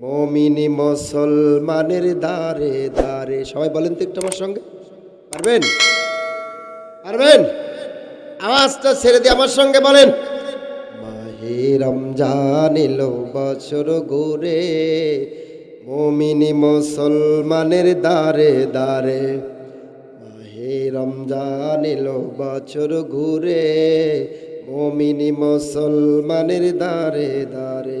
মমিনি মুসলমানের দারে দারে সবাই বলেন তো একটু আমার সঙ্গে। পারবেন? পারবেন? আওয়াজটা ছেড়ে দিয়ে আমার সঙ্গে বলেন। মাহে রমজান এলো বছর ঘুরে মমিনি মুসলমানের দারে দারে মাহে রমজান এলো বছর ঘুরে। মমিনি মুসলমানের দারে দারে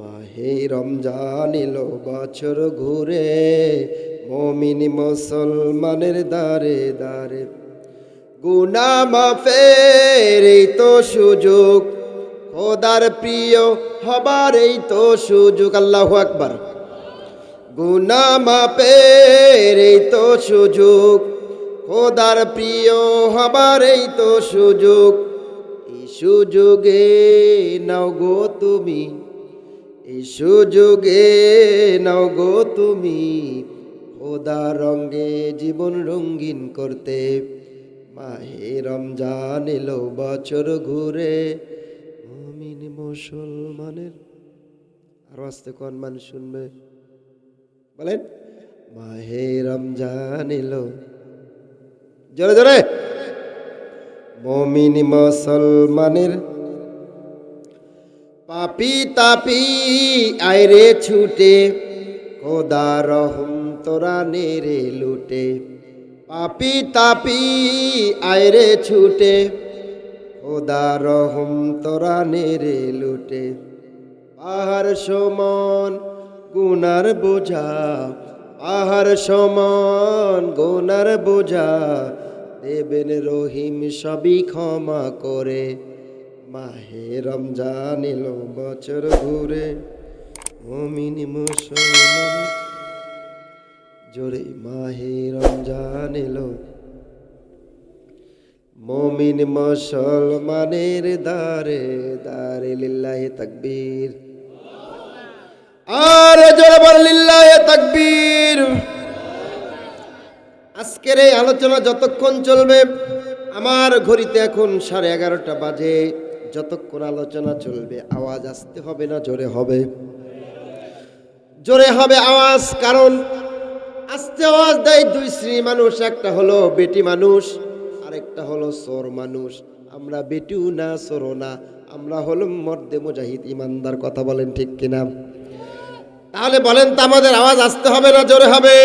মাহে রমজান এলো বছর ঘুরে, মমিনী মুসলমানের দারে দারে গুনা মাফের এই তো সুযোগ, খোদার প্রিয় হবার এই তো সুযোগ, আল্লাহ আকবার। গুনা মাপের এই তো সুযোগ, খোদার প্রিয় হবার এই তো সুযোগ। এই সুযোগে নাও গো তুমি সুযোগে নাও গো তুমি খোদা রঙ্গে জীবন রঙ্গিন করতে। মাহে রমজান এলো বছর ঘুরে মুসলমানের আরও আসতে কোন মানুষ শুনবে? বলেন, মাহে রমজান এলো। জোরে জোরে। মমিন মুসলমানের পাপি তাপি, আইরে ছুটে। খোদা রহম, তোরা নেরে লুটে। পাপি তাপি, আইরে ছুটে। খোদা রহম, তোরা নেরে লুটে। পাহাড় সমান, গুনার বোঝা। পাহাড় সমান, গুনার বোঝা। দেবেন রহিম, সবই ক্ষমা করে। মাহে রমজান এলো বছর ঘুরে, মমিন মুসলমান। জোরে মাহে রমজান এলো। মমিন মুসলমানের দারে দারে লিল্লাহি তাকবীর। আর জোরে বল লিল্লাহি তাকবীর। আজকের এই আলোচনা যতক্ষণ চলবে, আমার ঘড়িতে এখন সাড়ে এগারোটা বাজে। যতক্ষণ আলোচনা চলবে, আওয়াজ আসতে হবে না, জোরে হবে? জোরে হবে আওয়াজ, কারণ আস্তে আওয়াজ দেয় দুই শ্রী মানুষ, একটা হলো বেটি মানুষ, আরেকটা হলো সোর মানুষ। আমরা বেটিও না সোরও না, আমরা হলো মর্দে মুজাহিদ, ইমানদার, কথা বলেন ঠিক কিনা? তাহলে বলেন তো আমাদের আওয়াজ আসতে হবে না, জোরে হবে?